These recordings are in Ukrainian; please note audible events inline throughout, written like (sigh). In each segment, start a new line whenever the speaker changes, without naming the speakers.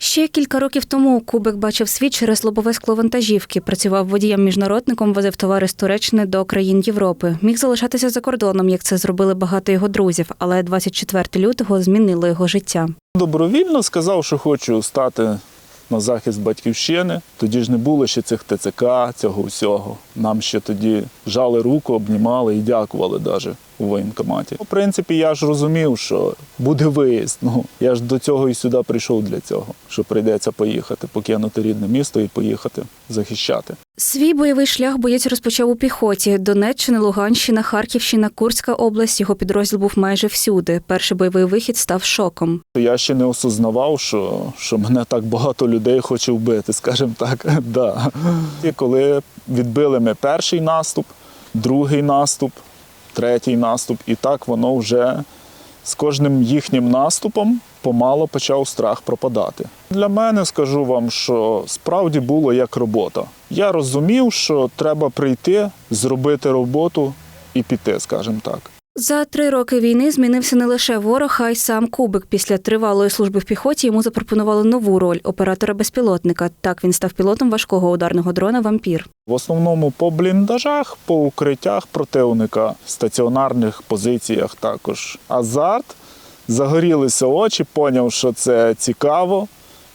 Ще кілька років тому Кубик бачив світ через лобове скло вантажівки. Працював водієм-міжнародником, возив товари з Туреччини до країн Європи. Міг залишатися за кордоном, як це зробили багато його друзів, але 24 лютого змінило його життя.
Добровільно сказав, що хочу стати на захист батьківщини. Тоді ж не було ще цих ТЦК, цього всього. Нам ще тоді жали руку, обнімали і дякували навіть у воєнкоматі. В принципі, я ж розумів, що буде виїзд. Ну я ж до цього і сюди прийшов для цього, що прийдеться поїхати, покинути рідне місто і поїхати захищати.
Свій бойовий шлях боєць розпочав у піхоті. Донеччина, Луганщина, Харківщина, Курська область. Його підрозділ був майже всюди. Перший бойовий вихід став шоком.
Я ще не осознавав, що, що мене так багато людей хоче вбити, скажімо так. (laughs) Да. І коли відбили ми перший наступ, другий наступ, третій наступ, і так воно вже з кожним їхнім наступом помало почав страх пропадати. Для мене скажу вам, що справді було як робота. Я розумів, що треба прийти, зробити роботу і піти, скажімо так.
За три роки війни змінився не лише ворог, а й сам Кубик. Після тривалої служби в піхоті йому запропонували нову роль оператора безпілотника. Так він став пілотом важкого ударного дрона Вампір.
В основному по бліндажах, по укриттях противника, стаціонарних позиціях також. Азарт, загорілися очі, поняв, що це цікаво,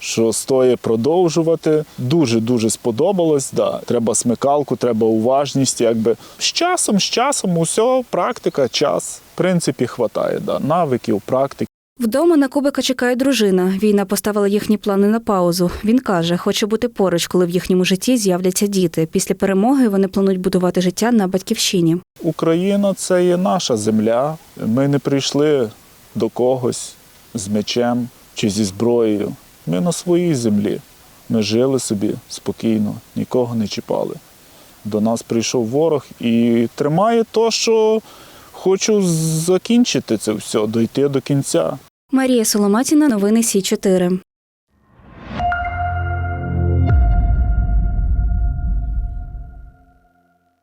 що стоїть продовжувати. Дуже-дуже сподобалось. Да. Треба смикалку, треба уважність. Якби. З часом, з часом, усе, практика, час. В принципі, хватає. Да. Навиків, практики.
Вдома на Кубика чекає дружина. Війна поставила їхні плани на паузу. Він каже, хоче бути поруч, коли в їхньому житті з'являться діти. Після перемоги вони планують будувати життя на батьківщині.
Україна це є наша земля. Ми не прийшли до когось з мечем чи зі зброєю. Ми на своїй землі. Ми жили собі спокійно, нікого не чіпали. До нас прийшов ворог і тримає то, що хочу закінчити це все, дойти до кінця.
Марія Соломатіна, новини Сі 4